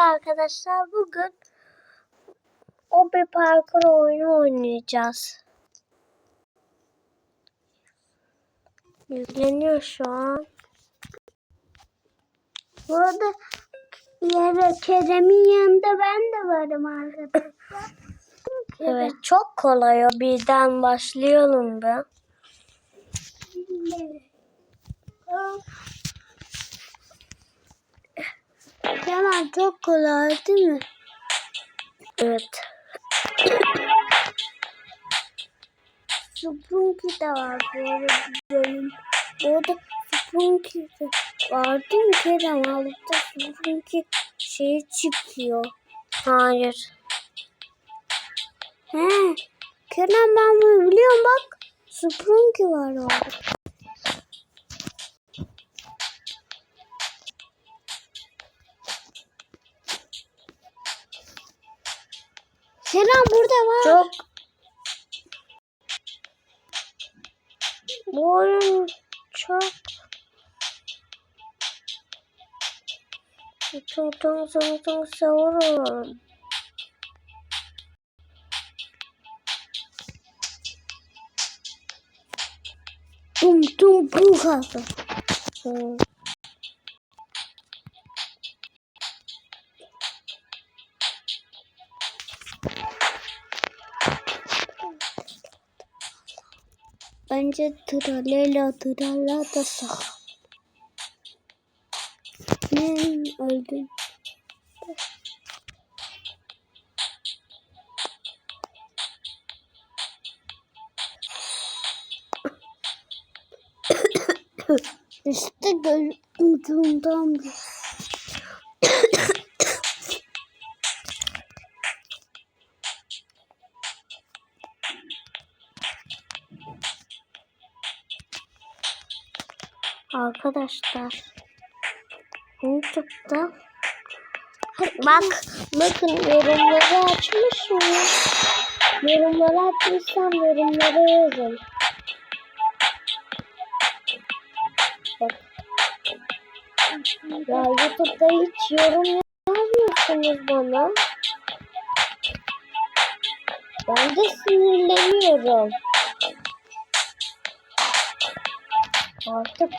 arkadaşlar bugün o bir parkur oyunu oynayacağız. Yükleniyor şu an. Bu arada yere Kerem'in yanında ben de varım arkadaşlar. Evet çok kolay o birden başlayalım be. Kemal çok kolay değil mi? Evet. Sprunky de var bu arada bölüm. Orada Sprunky de var değil mi Kerem? Altta Sprunky şey çıkıyor. Hayır. He. Kerem ben bunu biliyorum bak. Sprunky var orada. Kerem burada var. Çok bu oyun çok Tung tung tung tung savururum. Tum tum kaldı. Hmm. Bence tralela trala da sağ. Ne öldün? İşte ucundan bir. Arkadaşlar YouTube'da bak bakın yorumları açmış mı? Yorumları açmışsam yorumlara yazın. Bak. Ya YouTube'da hiç yorum yazmıyorsunuz bana. Ben de sinirleniyorum. Artık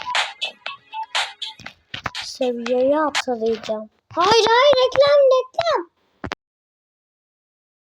seviyeyi atlayacağım. Hayır hayır reklam reklam.